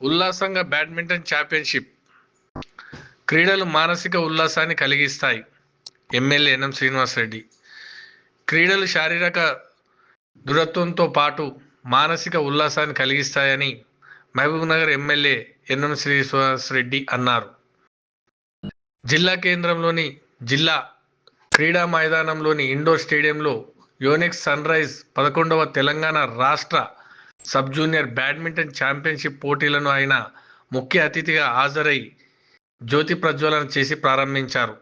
ఉల్లాసంగా badminton championship. క్రీడలు మానసిక ఉల్లాసాన్ని కలిగిస్తాయి. MLA NM Srinivasa Reddy. క్రీడలు శారీరక దృఢత్వంతో పాటు మానసిక ఉల్లాసాన్ని కలిగిస్తాయని మహబూబ్నగర్ ఎమ్మెల్యే ఎన్ఎం శ్రీనివాసరెడ్డి అన్నారు. జిల్లా కేంద్రంలోని జిల్లా క్రీడా మైదానంలోని ఇండోర్ స్టేడియంలో యోనెక్స్ సన్ రైజ్ పదకొండవ తెలంగాణ రాష్ట్ర సబ్ జూనియర్ బ్యాడ్మింటన్ ఛాంపియన్షిప్ పోటీలను ఆయన ముఖ్య అతిథిగా హాజరై జ్యోతి ప్రజ్వలన చేసి ప్రారంభించారు.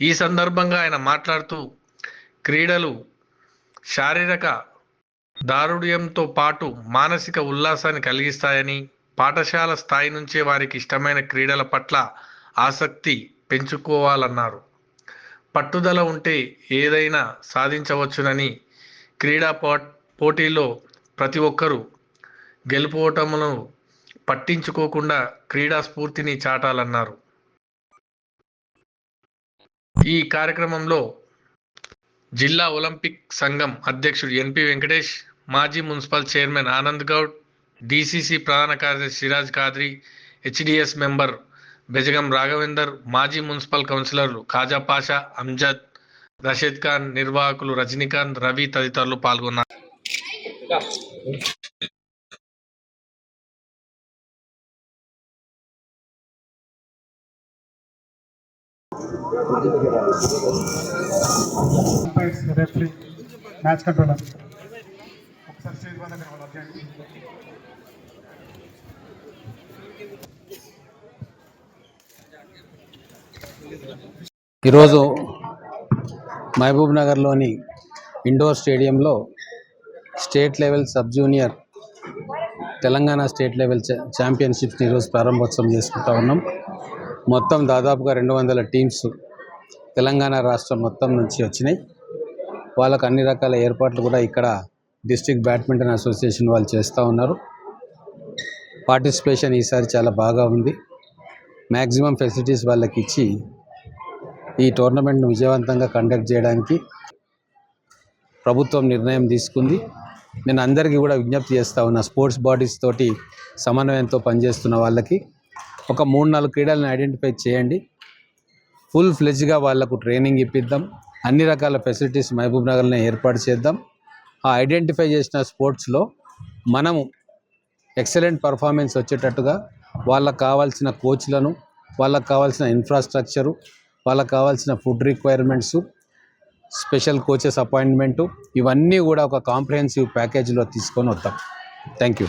ఈ సందర్భంగా ఆయన మాట్లాడుతూ క్రీడలు శారీరక దారుఢ్యంతో పాటు మానసిక ఉల్లాసాన్ని కలిగిస్తాయని పాఠశాల స్థాయి నుంచే వారికి ఇష్టమైన క్రీడల పట్ల ఆసక్తి పెంచుకోవాలన్నారు. పట్టుదల ఉంటే ఏదైనా సాధించవచ్చునని క్రీడా పో పోటీలో ప్రతి ఒక్కరూ గెలుపోవటములను పట్టించుకోకుండా క్రీడా స్ఫూర్తిని చాటాలన్నారు. ఈ కార్యక్రమంలో జిల్లా ఒలింపిక్ సంఘం అధ్యక్షుడు ఎన్పి వెంకటేష్ మాజీ municipal chairman Anand Goud DCC ప్రధాన కార్యదర్శి సిరాజ్ ఖాద్రి హెచ్డిఎస్ మెంబర్ బెజగం రాఘవేందర్ మాజీ మున్సిపల్ కౌన్సిలర్లు ఖాజా పాషా అంజద్ రషీద్ ఖాన్ నిర్వాహకులు రజనీకాంత్ రవి తదితరులు పాల్గొన్నారు. రెఫరీ మ్యాచ్ కంట్రోలర్ ఒకసారి స్టేజ్ వల్ల ఈరోజు మహబూబ్ నగర్లోని ఇండోర్ స్టేడియంలో state level sub junior Telangana state level ఛాంపియన్షిప్స్ని ఈరోజు ప్రారంభోత్సవం చేసుకుంటా ఉన్నాం. మొత్తం దాదాపుగా రెండు వందల టీమ్స్ తెలంగాణ రాష్ట్రం మొత్తం నుంచి వచ్చినాయి. వాళ్ళకు అన్ని రకాల ఏర్పాట్లు కూడా ఇక్కడ డిస్ట్రిక్ట్ బ్యాడ్మింటన్ అసోసియేషన్ వాళ్ళు చేస్తూ ఉన్నారు. పార్టిసిపేషన్ ఈసారి చాలా బాగా ఉంది. మ్యాక్సిమం ఫెసిలిటీస్ వాళ్ళకి ఇచ్చి ఈ టోర్నమెంట్ను విజయవంతంగా కండక్ట్ చేయడానికి ప్రభుత్వం నిర్ణయం తీసుకుంది. నేను అందరికీ కూడా విజ్ఞప్తి చేస్తా ఉన్నా స్పోర్ట్స్ బాడీస్ తోటి సమన్వయంతో పనిచేస్తున్న వాళ్ళకి ఒక మూడు నాలుగు క్రీడలను ఐడెంటిఫై చేయండి. ఫుల్ ఫ్లెజ్గా వాళ్ళకు ట్రైనింగ్ ఇప్పిద్దాం. అన్ని రకాల ఫెసిలిటీస్ మహబూబ్ నగర్లో ఏర్పాటు చేద్దాం. ఆ ఐడెంటిఫై చేసిన స్పోర్ట్స్లో మనము ఎక్సలెంట్ పర్ఫార్మెన్స్ వచ్చేటట్టుగా వాళ్ళకు కావాల్సిన కోచ్లను వాళ్ళకు కావాల్సిన ఇన్ఫ్రాస్ట్రక్చరు వాళ్ళకు కావాల్సిన food requirements special coaches appointment ఇవన్నీ కూడా ఒక కాంప్రహెన్సివ్ ప్యాకేజీలో తీసుకొని వస్తాం థ్యాంక్ యూ